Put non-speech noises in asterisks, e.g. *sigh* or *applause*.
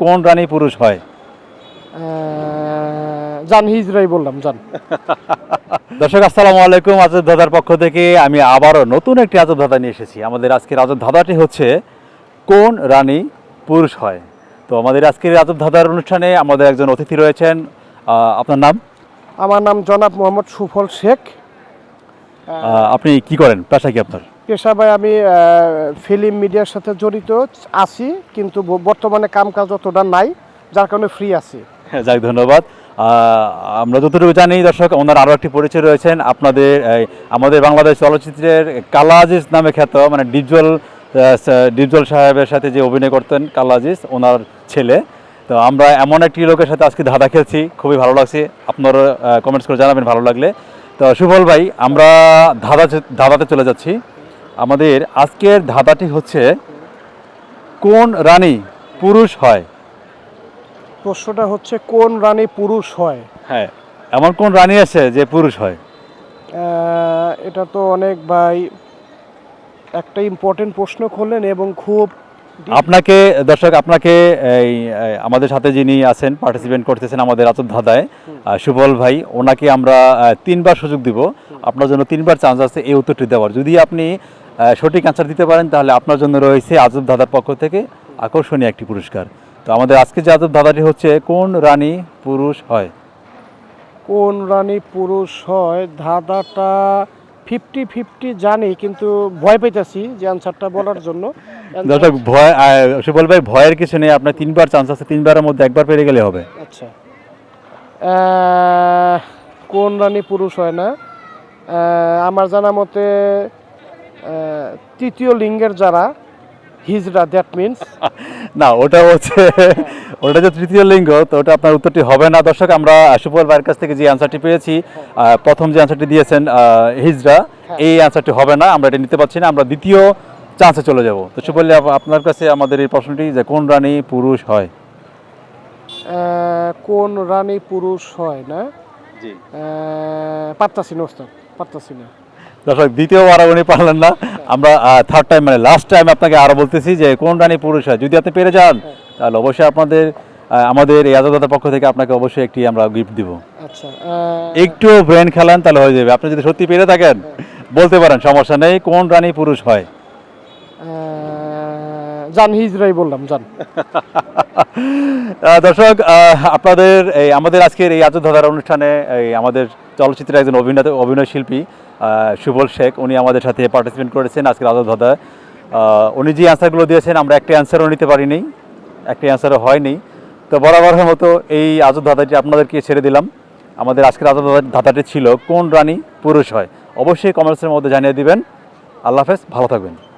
কোন রানী পুরুষ হয়? জান হিজরাই বললাম জান। *laughs* দর্শক আসসালামু আলাইকুম আজব দাদার পক্ষ থেকে। আমি আবারও নতুন একটি আজব দাদা নিয়ে এসেছি। আমাদের আজকের আজব দাদাটি হচ্ছে কোন রানী পুরুষ হয়? তো আমাদের আজকের আজব দাদার অনুষ্ঠানে আমাদের একজন অতিথি রয়েছেন। আপনার নাম? আমার নাম জনাব মোহাম্মদ সুফল শেখ। আপনি কি করেন? পেশা কি আপনার? পেশা ভাই আমি ফিল্ম মিডিয়ার সাথে জড়িত আছি কিন্তু বর্তমানে কামকাজ অতটা নাই যার কারণে ফ্রি আছি। হ্যাঁ, যাক ধন্যবাদ। আমরা যতটুকু জানি দর্শক ওনার আরও একটি পরিচয় রয়েছেন। আপনাদের আমাদের বাংলাদেশ চলচ্চিত্রের কালা আজিজ নামে খ্যাত মানে ডিপজল ডিপজল সাহেবের সাথে যে অভিনয় করতেন কালা আজিজ ওনার ছেলে। তো আমরা এমন একটি লোকের সাথে আজকে ধাঁধা খেলছি খুবই ভালো লাগছে। আপনারা কমেন্টস করে জানাবেন ভালো লাগলে। তো সুফল ভাই আমরা ধাঁধা ধাঁধাতে চলে যাচ্ছি। আমাদের আজকের ধাঁধাটি হচ্ছে কোন রানী পুরুষ হয়? প্রশ্নটা হচ্ছে কোন রানী পুরুষ হয়? হ্যাঁ এমন কোন রানী আছে যে পুরুষ হয়? এটা তো অনেক ভাই একটা ইম্পর্টেন্ট প্রশ্ন করলেন এবং খুব আপনাকে দর্শক আপনাকে এই আমাদের সাথে যিনি আছেন পার্টিসিপেন্ট করতেছেন আমাদের আচর ধাঁধায় সুবল ভাই ওনাকে আমরা তিনবার সুযোগ দিব। আপনার জন্য তিনবার চান্স আছে এই উত্তরটি দেওয়ার। যদি আপনি সঠিক অ্যান্সার দিতে পারেন তাহলে আপনার জন্য রয়েছে আজব দাদার পক্ষ থেকে আকর্ষণীয় একটি পুরস্কার। তো আমাদের আজকে যে আজব দাদাটি হচ্ছে কোন রানী পুরুষ হয়? কোন রানী পুরুষ হয়? ধাঁধাটা ফিফটি ফিফটি জানি কিন্তু ভয় পেতেছি যে অ্যান্সারটা বলার জন্য। *laughs* দর্শক ভয় সুবল ভাই ভয়ের কিছু নেই আপনার তিনবার চান্স আছে তিনবারের মধ্যে একবার পেরে গেলে হবে। আচ্ছা। কোন রানী পুরুষ হয় না? আমার জানা মতে তৃতীয় লিঙ্গের যারা হিজড়া দ্যাট মিনস না ওটা হচ্ছে ওটা যে তৃতীয় লিঙ্গ তো ওটা আপনার উত্তরটি হবে না। দর্শক আমরা সুপল ভাইয়ের কাছ থেকে যে অ্যান্সারটি পেয়েছি প্রথম যে অ্যান্সারটি দিয়েছেন হিজরা এই অ্যান্সারটি হবে না আমরা এটা নিতে পারছি না আমরা দ্বিতীয় চান্সে চলে যাব। তো সুপল ভাই, আপ- আপনার কাছে আমাদের এই প্রশ্নটি যে কোন রানী পুরুষ হয়? কোন রানী পুরুষ হয় না? জি। পারতাছি না ওস্তাদ পারতাছি না দর্শক দ্বিতীয়বার উনি পারলেন না। আমরা থার্ড টাইম মানে লাস্ট টাইম আপনাকে আরও বলতেছি যে কোন রানী পুরুষ হয়। যদি আপনি পেরে যান তাহলে অবশ্যই আপনাদের আমাদের এই পক্ষ থেকে আপনাকে অবশ্যই একটি আমরা গিফট দিব। আচ্ছা একটু ব্রেন খেলান তাহলে হয়ে যাবে। আপনি যদি সত্যি পেরে থাকেন বলতে পারেন সমস্যা নেই কোন রানী পুরুষ হয়? জান হিজরাই বললাম, জান। দর্শক আপনাদের এই, আমাদের আজকের এই আজব ধাঁধার অনুষ্ঠানে এই আমাদের চলচ্চিত্রের একজন অভিনেতা, অভিনয় শিল্পী সুবল শেখ, উনি আমাদের সাথে পার্টিসিপেট করেছেন আজকের আজব ধাঁধায় উনি যে অ্যান্সারগুলো দিয়েছেন, আমরা একটা অ্যান্সারও নিতে পারিনি, একটা অ্যান্সারও হয়নি। তো বরাবরের মতো এই আজব ধাঁধাটি আপনাদেরকে ছেড়ে দিলাম। আমাদের আজকের আজব ধাঁধা- ধাঁধাটি ছিল, কোন রানী পুরুষ হয়? অবশ্যই কমেন্টসের মধ্যে জানিয়ে দিবেন। আল্লাহ হাফেজ, ভালো থাকবেন।